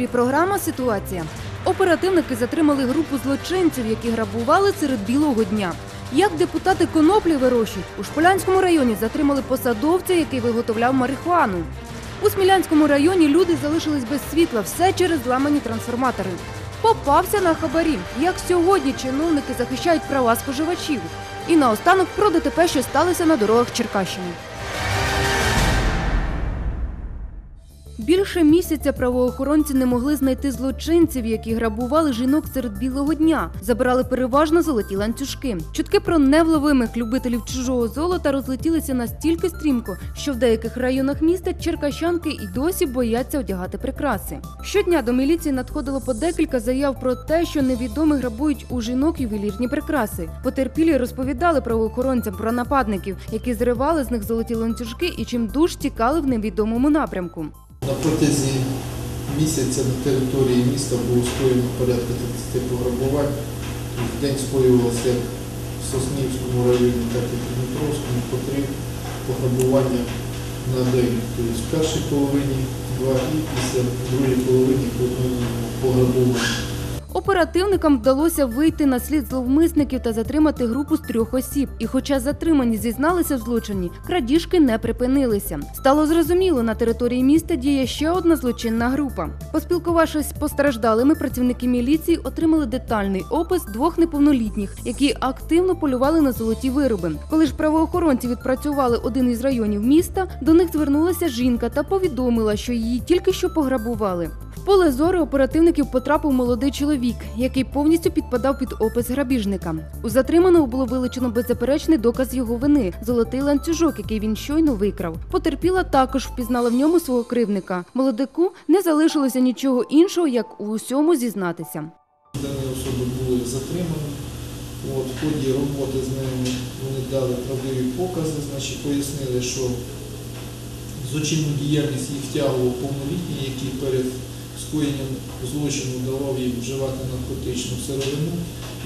ефірі програма Ситуація. Оперативники затримали групу злочинців, які грабували серед білого дня. Як депутати коноплі вирощують, у Шполянському районі затримали посадовця, який виготовляв марихуану. У Смілянському районі люди залишились без світла, все через зламані трансформатори. Попався на хабарі. Як сьогодні чиновники захищають права споживачів. І наостанок про ДТП, що сталося на дорогах Черкащини. Більше місяця правоохоронці не могли знайти злочинців, які грабували жінок серед білого дня, забирали переважно золоті ланцюжки. Чутки про невловимих любителів чужого золота розлетілися настільки стрімко, що в деяких районах міста черкащанки і досі бояться одягати прикраси. Щодня до міліції надходило по декілька заяв про те, що невідомі грабують у жінок ювелірні прикраси. Потерпілі розповідали правоохоронцям про нападників, які зривали з них золоті ланцюжки і чим дуж тікали в невідомому напрямку. На протязі місяця на території міста було скоєно порядка 30 пограбувань. В день скоювалося як в Соснівському районі, так і в Дніпровському по три пограбування на день. Тобто в першій половині два і після другої половині по одному пограбування. Оперативникам вдалося вийти на слід зловмисників та затримати групу з трьох осіб. І хоча затримані зізналися в злочині, крадіжки не припинилися. Стало зрозуміло, на території міста діє ще одна злочинна група. Поспілкувавшись з постраждалими, працівники міліції отримали детальний опис двох неповнолітніх, які активно полювали на золоті вироби. Коли ж правоохоронці відпрацювали один із районів міста, до них звернулася жінка та повідомила, що її тільки що пограбували. В поле зору оперативників потрапив молодий чоловік, який повністю підпадав під опис грабіжника. У затриманого було вилучено беззаперечний доказ його вини золотий ланцюжок, який він щойно викрав. Потерпіла також впізнала в ньому свого кривника. Молодику не залишилося нічого іншого, як у усьому зізнатися. Дані особи були затримані. От, в ході роботи з ними вони дали правдиві покази, значить пояснили, що злочинну діяльність їх втягував повнолітній, який перед скоєнням злочину давав їм вживати наркотичну сировину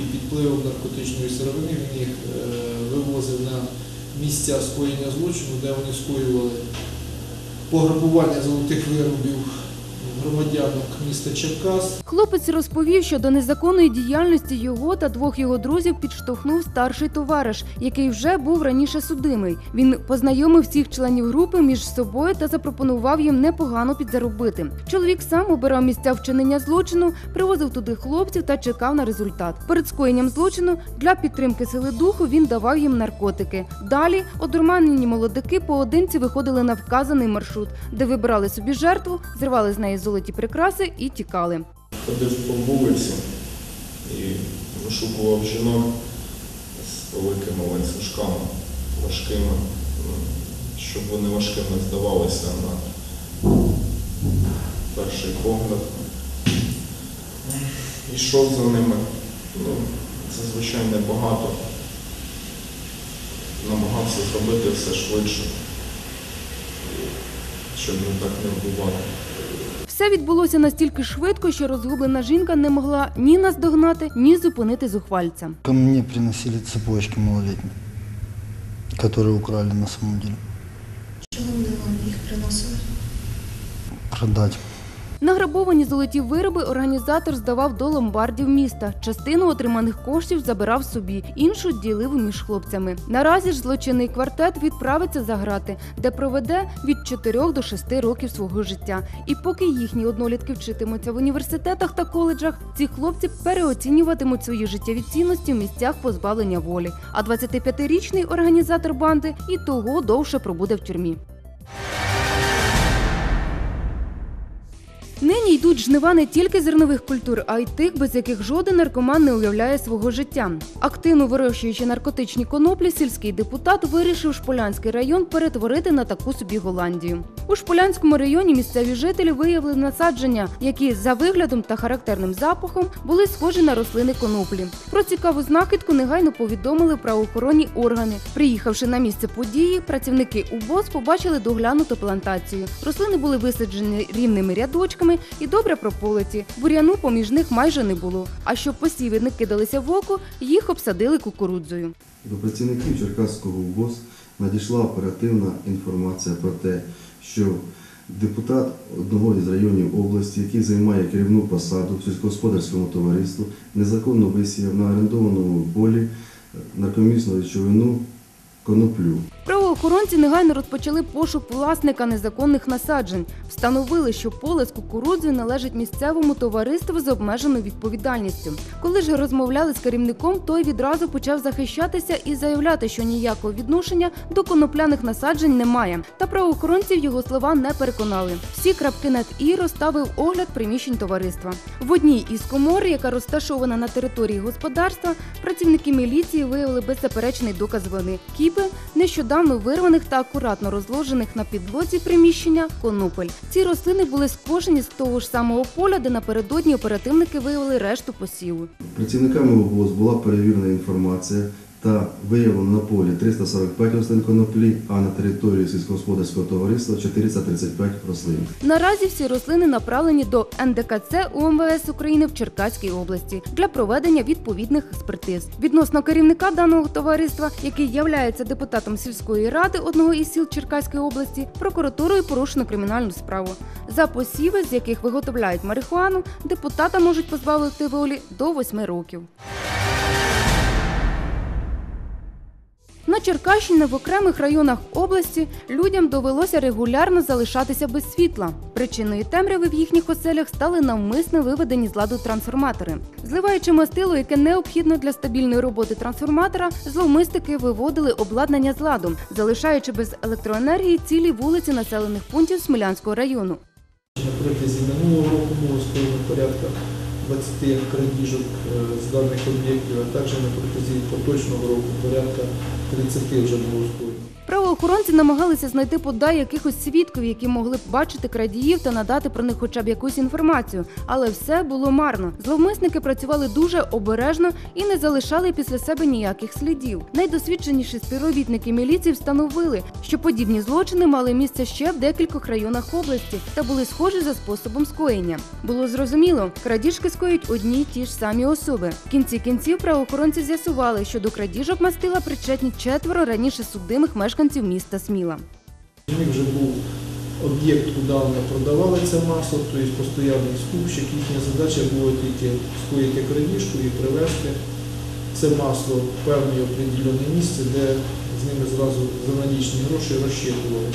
і під впливом наркотичної сировини він їх е, вивозив на місця скоєння злочину, де вони скоювали пограбування золотих виробів громадянок міста Черкас. Хлопець розповів, що до незаконної діяльності його та двох його друзів підштовхнув старший товариш, який вже був раніше судимий. Він познайомив всіх членів групи між собою та запропонував їм непогано підзаробити. Чоловік сам обирав місця вчинення злочину, привозив туди хлопців та чекав на результат. Перед скоєнням злочину для підтримки сили духу він давав їм наркотики. Далі одурманені молодики поодинці виходили на вказаний маршрут, де вибирали собі жертву, зривали з неї золоті прикраси і тікали. Ходив по вулиці і вишукував жінок з великими ланцюжками, важкими, щоб вони важкими здавалися на перший погляд. Ішов за ними, ну, зазвичай небагато. Намагався зробити все швидше, щоб не так не вбивати. Все відбулося настільки швидко, що розгублена жінка не могла ні наздогнати, ні зупинити зухвальця. Ко мені приносили цепочки малолітні, які украли на самом деле. Чому вони вам їх приносили? Продать. Награбовані золоті вироби організатор здавав до ломбардів міста. Частину отриманих коштів забирав собі, іншу ділив між хлопцями. Наразі ж злочинний квартет відправиться за грати, де проведе від 4 до 6 років свого життя. І поки їхні однолітки вчитимуться в університетах та коледжах, ці хлопці переоцінюватимуть свої життєві цінності в місцях позбавлення волі. А 25-річний організатор банди і того довше пробуде в тюрмі. Нині йдуть жнива не тільки зернових культур, а й тих, без яких жоден наркоман не уявляє свого життя. Активно вирощуючи наркотичні коноплі, сільський депутат вирішив Шполянський район перетворити на таку собі Голландію. У Шполянському районі місцеві жителі виявили насадження, які за виглядом та характерним запахом були схожі на рослини коноплі. Про цікаву знахідку негайно повідомили правоохоронні органи. Приїхавши на місце події, працівники УБОС побачили доглянуту плантацію. Рослини були висаджені рівними рядочками і добре прополиті. Бур'яну поміж них майже не було. А щоб посіви не кидалися в око, їх обсадили кукурудзою. До працівників Черкаського УБОС надійшла оперативна інформація про те, що депутат одного із районів області, який займає керівну посаду в сільськогосподарському товаристві, незаконно висіяв на орендованому полі наркомісну речовину коноплю. Правоохоронці негайно розпочали пошук власника незаконних насаджень. Встановили, що поле з кукурудзою належить місцевому товариству з обмеженою відповідальністю. Коли ж розмовляли з керівником, той відразу почав захищатися і заявляти, що ніякого відношення до конопляних насаджень немає. Та правоохоронців його слова не переконали. Всі крапки над і розставив огляд приміщень товариства. В одній із комор, яка розташована на території господарства, працівники міліції виявили беззаперечний доказ вини. Кіпи нещодавно вирваних та акуратно розложених на підлозі приміщення конопель. Ці рослини були скошені з того ж самого поля, де напередодні оперативники виявили решту посіву. Працівниками ОБОЗ була перевірена інформація та виявлено на полі 345 рослин коноплі, а на території сільськогосподарського товариства 435 рослин. Наразі всі рослини направлені до НДКЦ УМВС України в Черкаській області для проведення відповідних експертиз. Відносно керівника даного товариства, який являється депутатом сільської ради одного із сіл Черкаської області, прокуратурою порушено кримінальну справу. За посіви, з яких виготовляють марихуану, депутата можуть позбавити волі до 8 років. На Черкащині в окремих районах області людям довелося регулярно залишатися без світла. Причиною темряви в їхніх оселях стали навмисно виведені з ладу трансформатори. Зливаючи мастило, яке необхідно для стабільної роботи трансформатора, зловмисники виводили обладнання з ладу, залишаючи без електроенергії цілі вулиці населених пунктів Смілянського району. Протязі минулого року було скоєно порядка 20 крадіжок е, з даних об'єктів, а також на протязі поточного року порядка 30 вже було скоєно. Правоохоронці намагалися знайти подай якихось свідків, які могли б бачити крадіїв та надати про них хоча б якусь інформацію. Але все було марно. Зловмисники працювали дуже обережно і не залишали після себе ніяких слідів. Найдосвідченіші співробітники міліції встановили, що подібні злочини мали місце ще в декількох районах області та були схожі за способом скоєння. Було зрозуміло, крадіжки скоють одні й ті ж самі особи. В кінці кінців правоохоронці з'ясували, що до крадіжок мастила причетні четверо раніше судимих мешканців міста Сміла. У вже був об'єкт, куди вони продавали це масло, тобто постоянний скупщик. Їхня задача була тільки скоїти крадіжку і привезти це масло в певне определене місце, де з ними зразу за налічні гроші розщеплювали.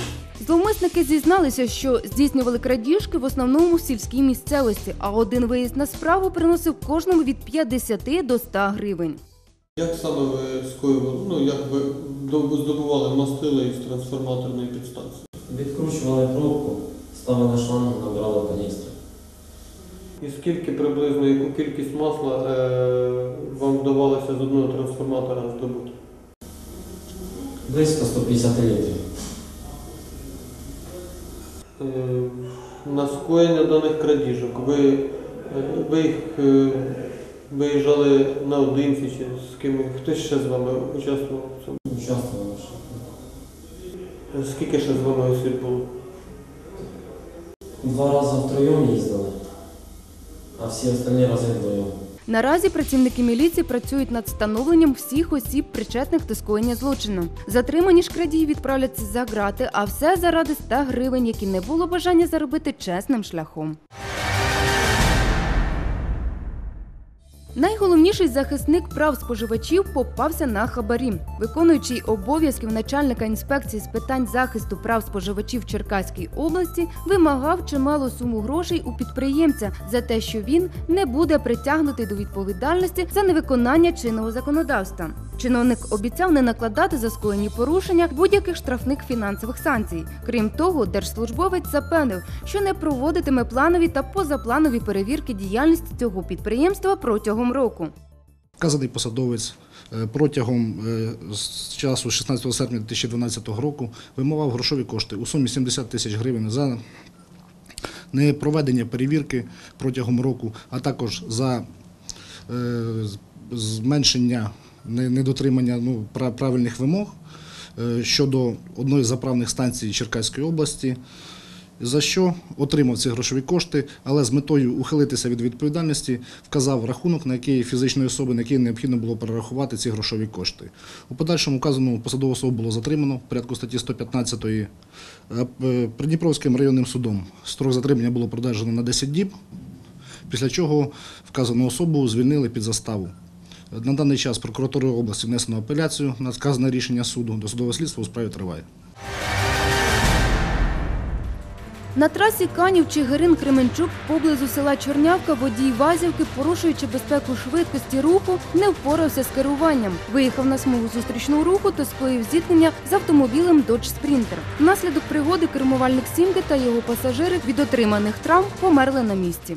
Зловмисники зізналися, що здійснювали крадіжки в основному в сільській місцевості, а один виїзд на справу приносив кожному від 50 до 100 гривень. Як саме ви скоювали, ну як ви здобували мастила із трансформаторної підстанції? Відкручували пробку, ставили шланг, набирали каністри. І скільки приблизно, яку кількість масла е, вам вдавалося з одного трансформатора здобути? Близько 150 літрів. Е, на скоєння даних крадіжок ви, ви їх е, виїжджали наодинці чи з ким? Хтось ще з вами участвував в цьому? Участвували. ще. Скільки ще з вами осіб було? Два рази втроєм їздили, а всі останні рази вдвоєм. Наразі працівники міліції працюють над встановленням всіх осіб, причетних до скоєння злочину. Затримані ж крадії відправляться за грати, а все заради 100 гривень, які не було бажання заробити чесним шляхом. Найголовніший захисник прав споживачів попався на хабарі. Виконуючий обов'язків начальника інспекції з питань захисту прав споживачів Черкаській області вимагав чималу суму грошей у підприємця за те, що він не буде притягнутий до відповідальності за невиконання чинного законодавства. Чиновник обіцяв не накладати за скоєні порушення будь-яких штрафних фінансових санкцій. Крім того, держслужбовець запевнив, що не проводитиме планові та позапланові перевірки діяльності цього підприємства протягом року. Вказаний посадовець е, протягом е, часу 16 серпня 2012 року вимагав грошові кошти у сумі 70 тисяч гривень за непроведення перевірки протягом року, а також за е, зменшення недотримання ну, правильних вимог е, щодо одної з заправних станцій Черкаської області. за що отримав ці грошові кошти, але з метою ухилитися від відповідальності вказав рахунок, на який фізичної особи, на який необхідно було перерахувати ці грошові кошти. У подальшому вказану посадову особу було затримано в порядку статті 115 е, е, Придніпровським районним судом. Строк затримання було продовжено на 10 діб, після чого вказану особу звільнили під заставу. На даний час прокуратурою області внесено апеляцію на сказане рішення суду. Досудове слідство у справі триває. На трасі Канів Чигирин Кременчук поблизу села Чорнявка водій Вазівки, порушуючи безпеку швидкості руху, не впорався з керуванням. Виїхав на смугу зустрічного руху та скоїв зіткнення з автомобілем Dodge Sprinter. Внаслідок пригоди кермувальник Сімки та його пасажири від отриманих травм померли на місці.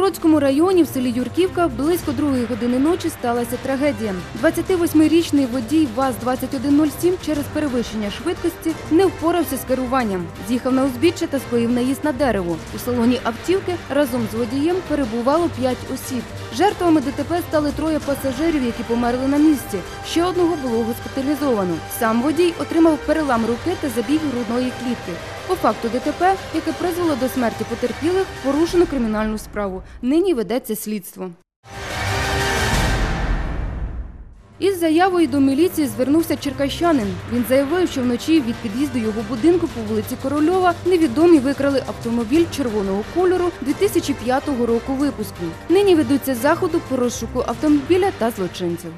У Звенигородському районі в селі Юрківка близько другої години ночі сталася трагедія. 28-річний водій ВАЗ-2107 через перевищення швидкості не впорався з керуванням. З'їхав на узбіччя та скоїв наїзд на дерево. У салоні автівки разом з водієм перебувало 5 осіб. Жертвами ДТП стали троє пасажирів, які померли на місці. Ще одного було госпіталізовано. Сам водій отримав перелам руки та забіг грудної клітки. По факту ДТП, яке призвело до смерті потерпілих, порушено кримінальну справу. Нині ведеться слідство. Із заявою до міліції звернувся черкащанин. Він заявив, що вночі від під'їзду його будинку по вулиці Корольова невідомі викрали автомобіль червоного кольору 2005 року випуску. Нині ведуться заходу по розшуку автомобіля та злочинців.